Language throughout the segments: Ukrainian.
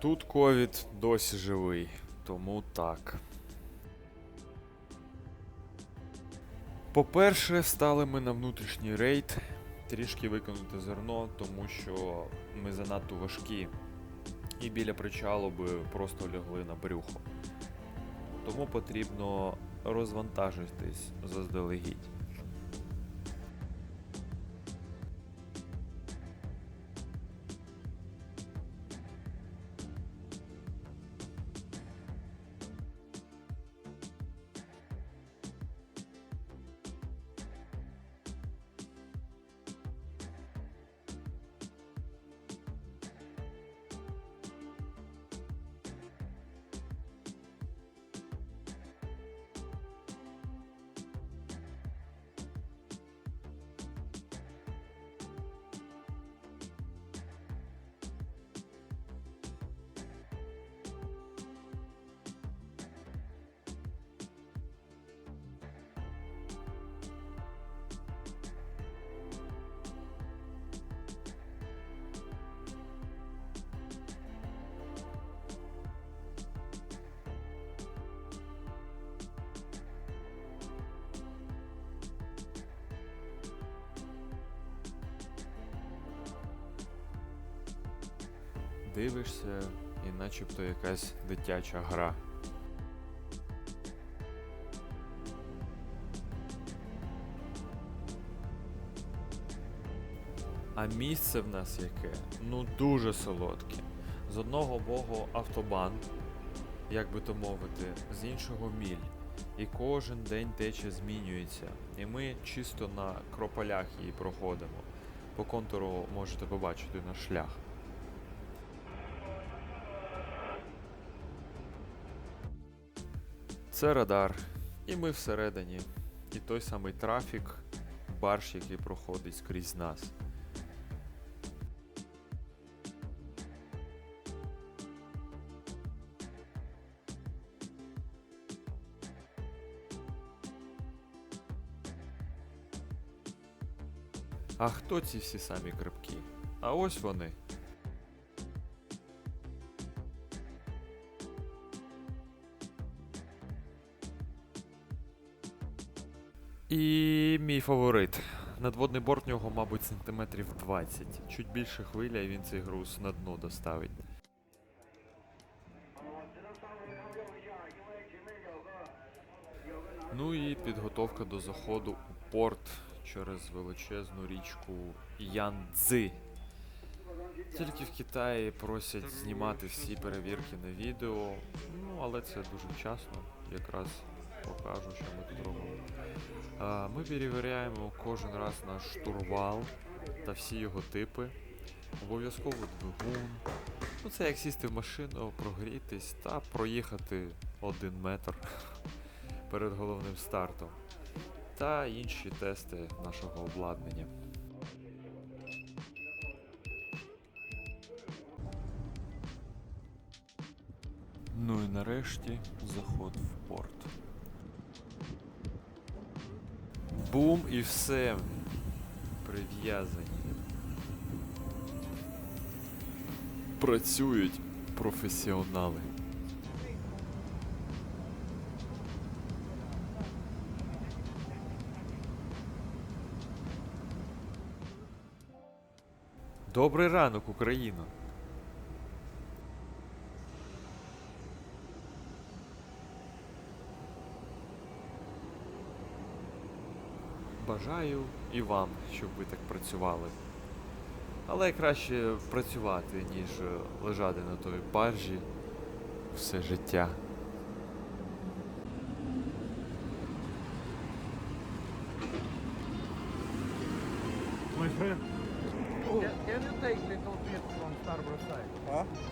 Тут ковід досі живий, тому так. По-перше, стали ми на внутрішній рейд, трішки виконати зерно, тому що ми занадто важкі. І біля причалу би просто лягли на брюхо. Тому потрібно розвантажитись заздалегідь. Дивишся, і начебто якась дитяча гра. А місце в нас яке? Ну дуже солодке. З одного боку автобан, як би то мовити, з іншого міль. І кожен день тече змінюється. І ми чисто на крополях її проходимо. По контуру можете побачити наш шлях. Це радар. І ми всередині. І той самий трафік, барж, який проходить скрізь нас. А хто ці всі самі крипкі? А ось вони. І мій фаворит. Надводний борт нього, мабуть, сантиметрів 20. Чуть більше хвиля, і він цей груз на дно доставить. Ну і підготовка до заходу у порт через величезну річку Янцзи. Тільки в Китаї просять знімати всі перевірки на відео, ну але це дуже вчасно, якраз покажу, що ми тут робимо. А, Ми перевіряємо кожен раз наш штурвал та всі його типи. Обов'язково двигун. Ну це як сісти в машину, прогрітись та проїхати один метр перед головним стартом. Та інші тести нашого обладнання. Ну і нарешті заход в порт. Бум і все. Прив'язані. Працюють професіонали. Добрий ранок, Україно! Бажаю і вам, щоб ви так працювали. Але краще працювати, ніж е, лежати на той баржі все життя. My friend. Can, can you take little bit from starboard side?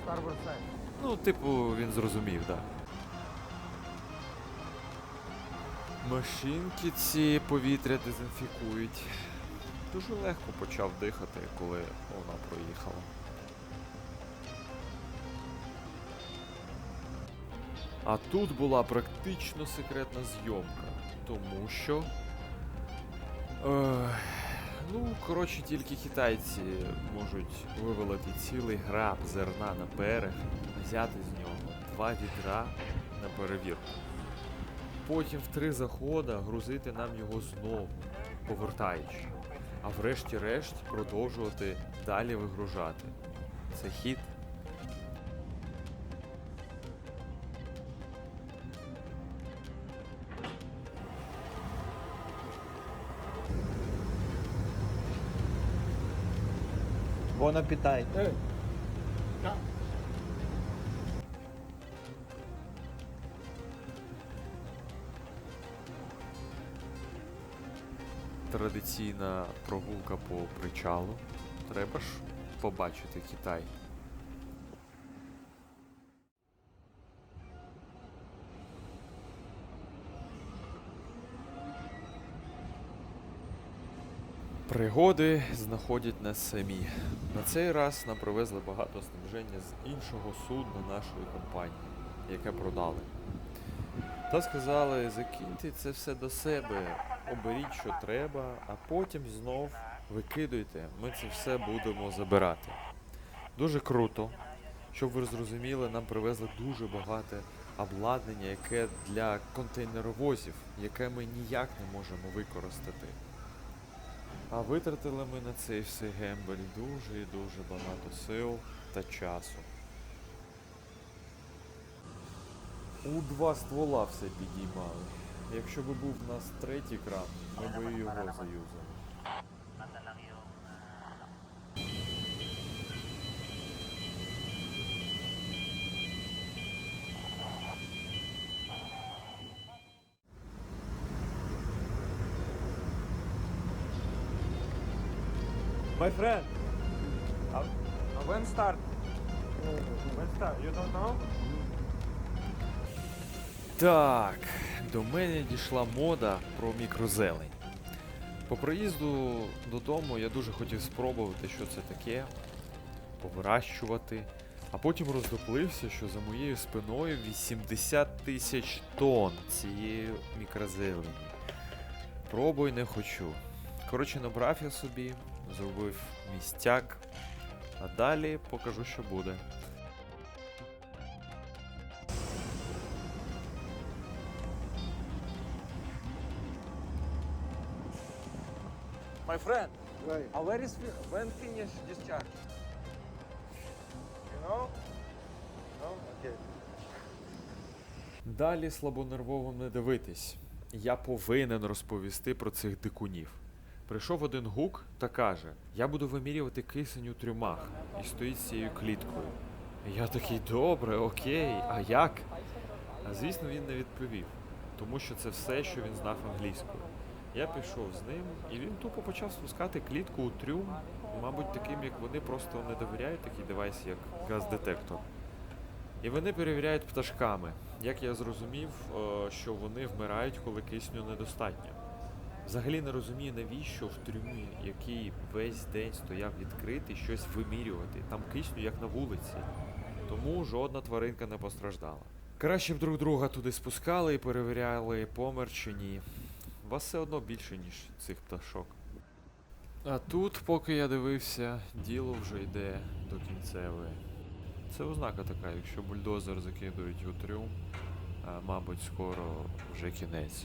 Starboard side. Ну, типу, він зрозумів, так. Да. Машинки ці повітря дезінфікують. Дуже легко почав дихати, коли вона проїхала. А тут була практично секретна зйомка, тому що. Ех, ну, коротше, тільки китайці можуть вивелити цілий граб зерна на берег, взяти з нього два відра на перевірку. Потім в три захода грузити нам його знову, повертаючи. А врешті-решт продовжувати далі вигружати. Це хід. Buon appetito. Традиційна прогулка по причалу. Треба ж побачити Китай. Пригоди знаходять нас самі. На цей раз нам привезли багато снаряження з іншого судна нашої компанії, яке продали. Та сказали, закиньте це все до себе, оберіть, що треба, а потім знов викидуйте, ми це все будемо забирати. Дуже круто. Щоб ви зрозуміли, нам привезли дуже багато обладнання, яке для контейнеровозів, яке ми ніяк не можемо використати. А витратили ми на цей все гембель дуже і дуже багато сил та часу. У два ствола все підіймали. Якщо би був у нас третій кран, ми би і його заюзали. My friend. When start? When start? You don't know? Так, до мене дійшла мода про мікрозелень. По приїзду додому я дуже хотів спробувати, що це таке, повирощувати, а потім роздоплився, що за моєю спиною 80 тисяч тонн цієї мікрозелені. Пробуй не хочу. Коротше, набрав я собі, зробив містяк, а далі покажу, що буде. Friend, uh, where is when finish discharge? You know? No? Okay. Далі слабонервово не дивитись. Я повинен розповісти про цих дикунів. Прийшов один гук та каже: Я буду вимірювати кисень у трюмах і стоїть з цією кліткою. Я такий, добре, окей, а як? А звісно, він не відповів, тому що це все, що він знав англійською. Я пішов з ним, і він тупо почав спускати клітку у трюм, мабуть, таким, як вони просто не довіряють такий девайс, як газ-детектор. І вони перевіряють пташками. Як я зрозумів, е, що вони вмирають, коли кисню недостатньо. Взагалі не розумію, навіщо в трюмі, який весь день стояв відкритий, щось вимірювати. Там кисню, як на вулиці. Тому жодна тваринка не постраждала. Краще б друг друга туди спускали і перевіряли, помер чи ні. Вас все одно більше, ніж цих пташок. А тут, поки я дивився, діло вже йде до кінцевої. Це ознака така, якщо бульдозер закидують у трюм, мабуть, скоро вже кінець.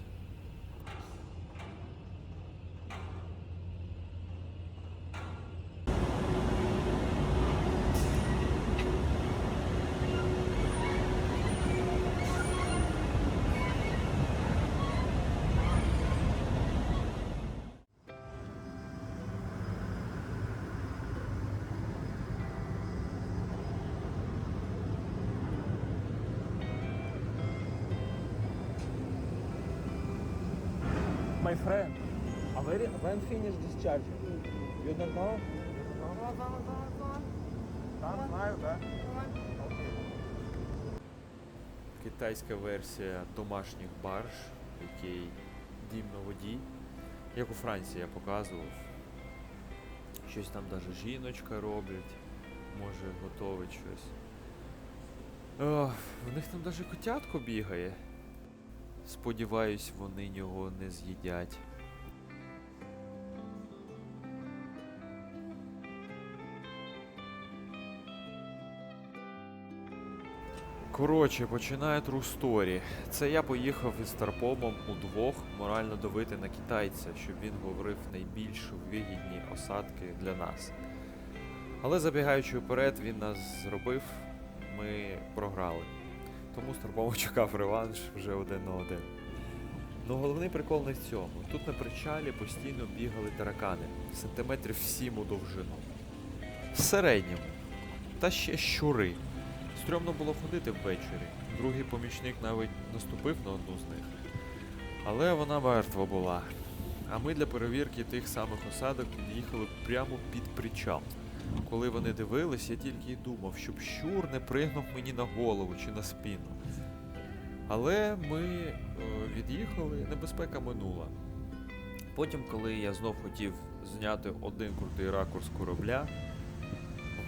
My friend, uh, where, when finish discharge? You don't know? Там знаю, да? Китайська версія домашніх барж, який дім на воді. Як у Франції я показував. Щось там даже жіночка роблять, може готовить щось. Ох, в них там даже котятко бігає. Сподіваюсь, вони його не з'їдять. Коротше, починає story. Це я поїхав із Старпомом удвох морально давити на китайця, щоб він говорив найбільш вигідні осадки для нас. Але забігаючи вперед, він нас зробив, ми програли. Тому Старпом чекав реванш вже один на один. Ну головний прикол не в цьому. Тут на причалі постійно бігали таракани, сантиметрів 7 у довжину. В середньому. Та ще щури. Стрьомно було ходити ввечері. Другий помічник навіть наступив на одну з них. Але вона мертва була. А ми для перевірки тих самих осадок під'їхали прямо під причал. Коли вони дивились, я тільки й думав, щоб щур не пригнув мені на голову чи на спину. Але ми е, від'їхали, небезпека минула. Потім, коли я знов хотів зняти один крутий ракурс корабля,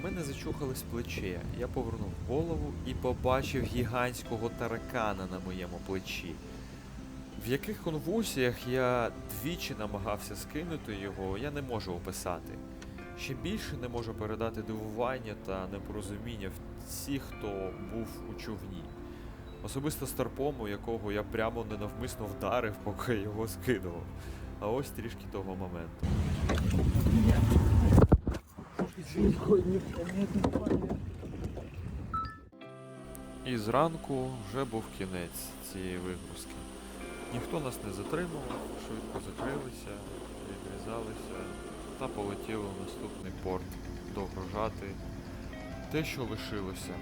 в мене зачухалось плече. Я повернув голову і побачив гігантського таракана на моєму плечі. В яких конвульсіях я двічі намагався скинути його, я не можу описати. Ще більше не можу передати дивування та непорозуміння всіх, хто був у човні. Особисто Старпому, якого я прямо ненавмисно вдарив, поки його скидував. А ось трішки того моменту. І зранку вже був кінець цієї вигрузки. Ніхто нас не затримував, швидко закрилися, відрізалися та полетіли в наступний порт догружати те, що лишилося.